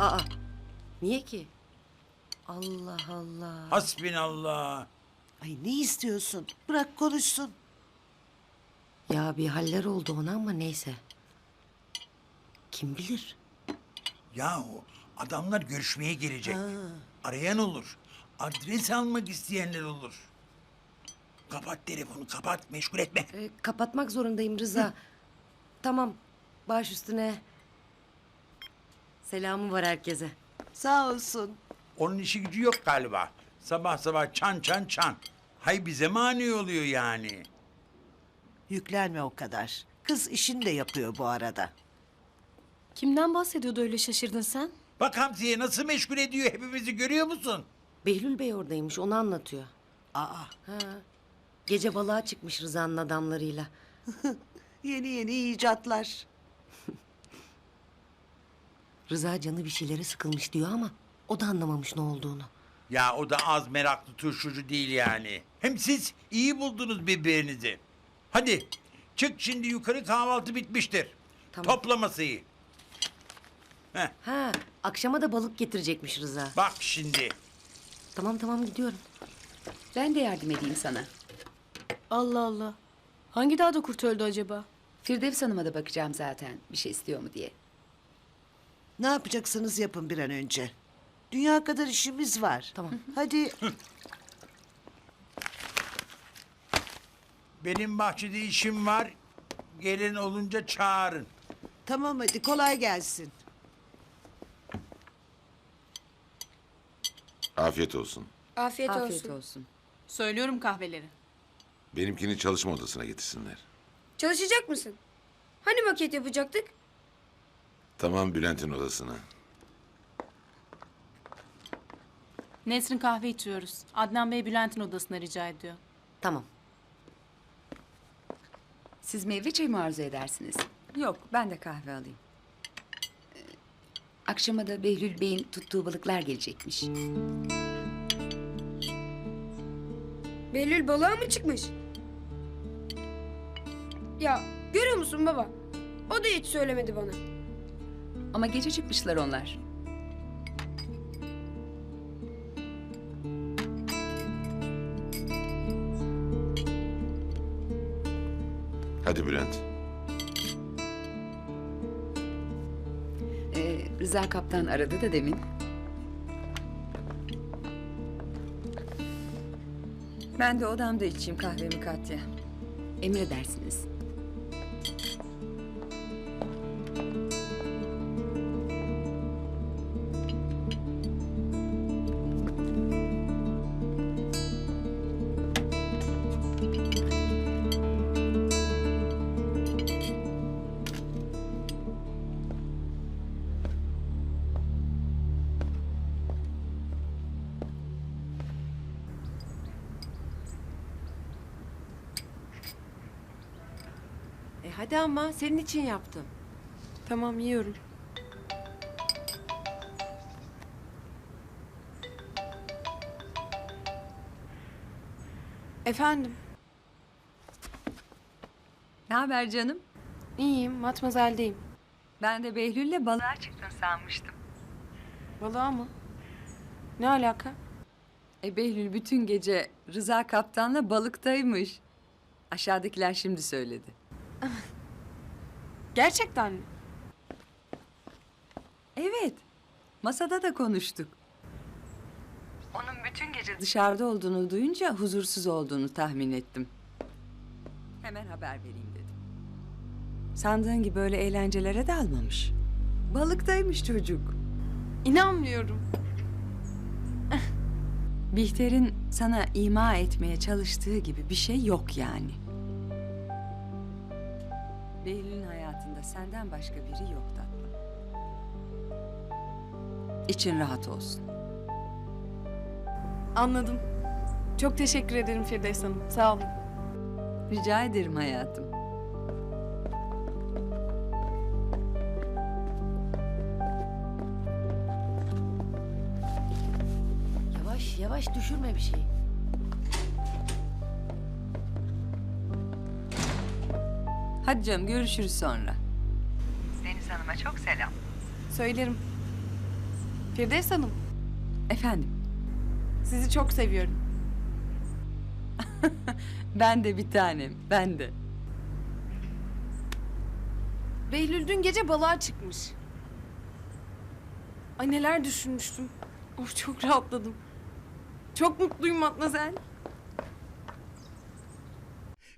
Aa, niye ki? Allah Allah. Hasbinallah. Ay ne istiyorsun? Bırak konuşsun. Ya bir haller oldu ona ama neyse. Kim bilir? Yahu adamlar görüşmeye gelecek. Arayan olur. Adres almak isteyenler olur. Kapat telefonu kapat meşgul etme. Ee, kapatmak zorundayım Rıza. tamam, baş üstüne. Selamı var herkese. Sağ olsun. Onun işi gücü yok galiba. Sabah sabah çan çan çan. Hay bize mani oluyor yani. Yüklenme o kadar. Kız işini de yapıyor bu arada. Kimden bahsediyordu öyle şaşırdın sen? Bak Hamziye nasıl meşgul ediyor hepimizi görüyor musun? Behlül Bey oradaymış, onu anlatıyor. Aa, Ha. Gece balığa çıkmış Rıza'nın adamlarıyla. yeni yeni icatlar. Rıza canı bir şeylere sıkılmış diyor ama o da anlamamış ne olduğunu. Ya o da az meraklı turşucu değil yani. Hem siz iyi buldunuz birbirinizi. Hadi çık şimdi yukarı kahvaltı bitmiştir. Tamam. Topla masayı. Heh, Ha, akşama da balık getirecekmiş Rıza. bak şimdi. Tamam tamam gidiyorum. Ben de yardım edeyim sana. Allah Allah. Hangi dağda kurt öldü acaba? Firdevs Hanım'a da bakacağım zaten bir şey istiyor mu diye. Ne yapacaksınız yapın bir an önce. Dünya kadar işimiz var. Tamam. Hadi Benim bahçede işim var. Gelin olunca çağırın. tamam hadi kolay gelsin. Afiyet olsun. Afiyet, Afiyet olsun. olsun. Söylüyorum kahveleri. Benimkini çalışma odasına getirsinler. Çalışacak mısın? Hani maket yapacaktık? Tamam Bülent'in odasına. Nesrin kahve içiyoruz. Adnan Bey Bülent'in odasına rica ediyor. Tamam. Siz meyve çayı mı arzu edersiniz? Yok, ben de kahve alayım. Akşama da Behlül Bey'in tuttuğu balıklar gelecekmiş. Behlül balığa mı çıkmış? Ya görüyor musun baba? O da hiç söylemedi bana. Ama gece çıkmışlar onlar. Hadi Bülent. Ee, Rıza Kaptan aradı da demin. Ben de odamda içeyim kahvemi Katya. Emredersiniz. E hadi ama senin için yaptım. Tamam yiyorum. Efendim, Ne haber canım? iyiyim, matmazeldeyim. Ben de Behlül'le balığa çıktın sanmıştım. Balığa mı? Ne alaka? E Behlül bütün gece Rıza kaptanla balıktaymış. Aşağıdakiler şimdi söyledi. Gerçekten mi? Evet, masada da konuştuk. Onun bütün gece dışarıda olduğunu duyunca huzursuz olduğunu tahmin ettim. Hemen haber vereyim dedim. Sandığın gibi öyle eğlencelere dalmamış. Balıktaymış çocuk. İnanmıyorum. Bihter'in sana ima etmeye çalıştığı gibi bir şey yok yani. Behlül'ün hayatında senden başka biri yok tatlım. İçin rahat olsun. Anladım. Çok teşekkür ederim Firdevs Hanım. Sağ olun. Rica ederim hayatım. Yavaş yavaş düşürme bir şey. Hadi canım görüşürüz sonra. Söylerim. Firdevs Hanım, Efendim, sizi çok seviyorum. ben de bir tanem, ben de. Behlül dün gece balığa çıkmış. Ay neler düşünmüştüm. Of çok rahatladım. Çok mutluyum Matmazel.